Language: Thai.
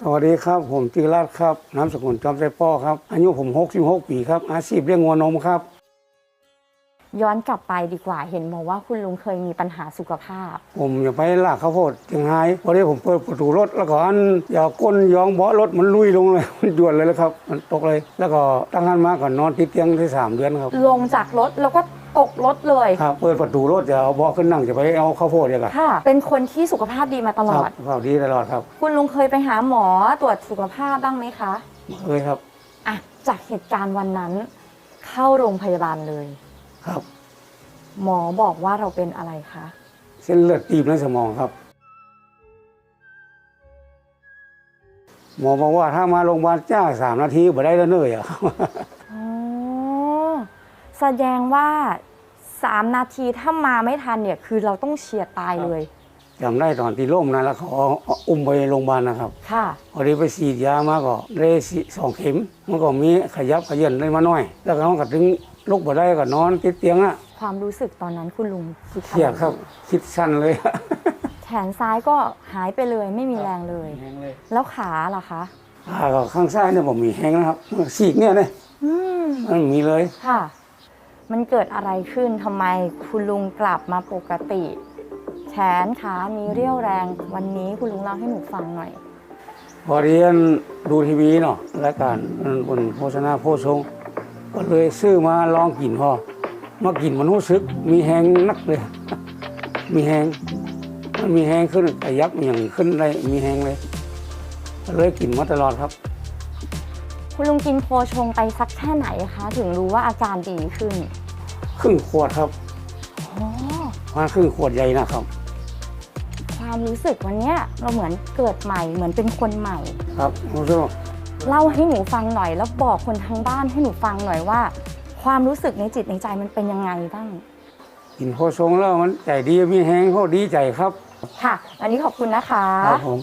สวัสดีครับ ผมจิรราชครับนามสกุลจอมใจป้อครับ อายุผม 66 ปีครับ อาชีพเลี้ยงงัวนมครับ ย้อนกลับไปดีกว่าเห็นบอกว่าคุณลุงเคยมีปัญหาสุขภาพ ผมอย่าไปลากข้าวโพดเชียงไฮ้พอดีผมเปิดประตูรถแล้วก็อันอย่าก้นยองเบาะรถมันลุยลงเลย มันด่วนเลยแล้วครับ มันตกเลย แล้วก็ตั้งหันมาก่อนนอนติดเตียงได้สามเดือนครับ ลงจากรถแล้วก็ ตกรถเลย ครับเปิดประตูรถจะเอาเบาะขึ้นนั่งจะไปเอาข้าวโพดเนี่ยครับค่ะ เป็นคนที่สุขภาพดีมาตลคอรัดข่าวดีตลอดครับคุณลุงเคยไปหาหมอตรวจสุขภาพบ้างไหมคะเคยครับอะจากเหตุการณ์วันนั้น เข้าโรงพยาบาลเลย ครับ หมอบอกว่าเราเป็นอะไรคะเส้นเลือดตีบในสมองครับ หมอบอกว่าถ้ามาโรงพยาบาลจ้าสามนาทีบ่ได้แล้วเนยอะอ๋อแสดงว่า สามนาทีถ้ามาไม่ทันเนี่ยคือเราต้องเฉียดตายเลยจำได้ตอนที่ล่มนะแล้วเขาเอาเอาอุ้มไปโรงพยาบาลนะครับ ค่ะ พอดีไปฉีดยามาก็ได้สิสองเข็มมันก็มีขยับขยันได้มาหน่อย แล้วก็มันก็ถึงลุกบ่ได้ก็นอนติดเตียงอะความรู้สึกตอนนั้นคุณลุงคิดเครียดครับ คิดสั้นเลย แขนซ้ายก็หายไปเลยไม่มีแรงเลยแล้วขาล่ะคะ ขาก็ข้างซ้ายเนี่ยผมมีแห้งนะครับฉีกเนี่ยเนี่ยอืมมันมีเลยค่ะ มันเกิดอะไรขึ้นทำไมคุณลุงกลับมาปกติ แขนขา มีเรี่ยวแรง วันนี้คุณลุงเล่าให้หนูฟังหน่อยพอเรียนดูทีวีเนาะรายการมันบนโฆษณาโพชงก็เลยซื้อมาลองกินพอมากินมันรู้สึก มีแหงนักเลย มีแหงมันมีแหงขึ้นขยับอย่างขึ้นได้มีแหงเลย เลยกินมาตลอดครับ คุณลุงกินโพชงไปสักแค่ไหนคะ ถึงรู้ว่าอาการดีขึ้นครึ่งขวดครับอ๋อมันครึ่งขวดใหญ่นะครับ ความรู้สึกวันเนี้ยเราเหมือนเกิดใหม่เหมือนเป็นคนใหม่ ครับรู้สึกว่าเล่าให้หนูฟังหน่อย แล้วบอกคนทางบ้านให้หนูฟังหน่อยว่า ความรู้สึกในจิตในใจมันเป็นยังไงบ้าง กินโพชงแล้วมันใจดีมีแหงเขาดีใจครับค่ะ อันนี้ขอบคุณนะคะ ครับผม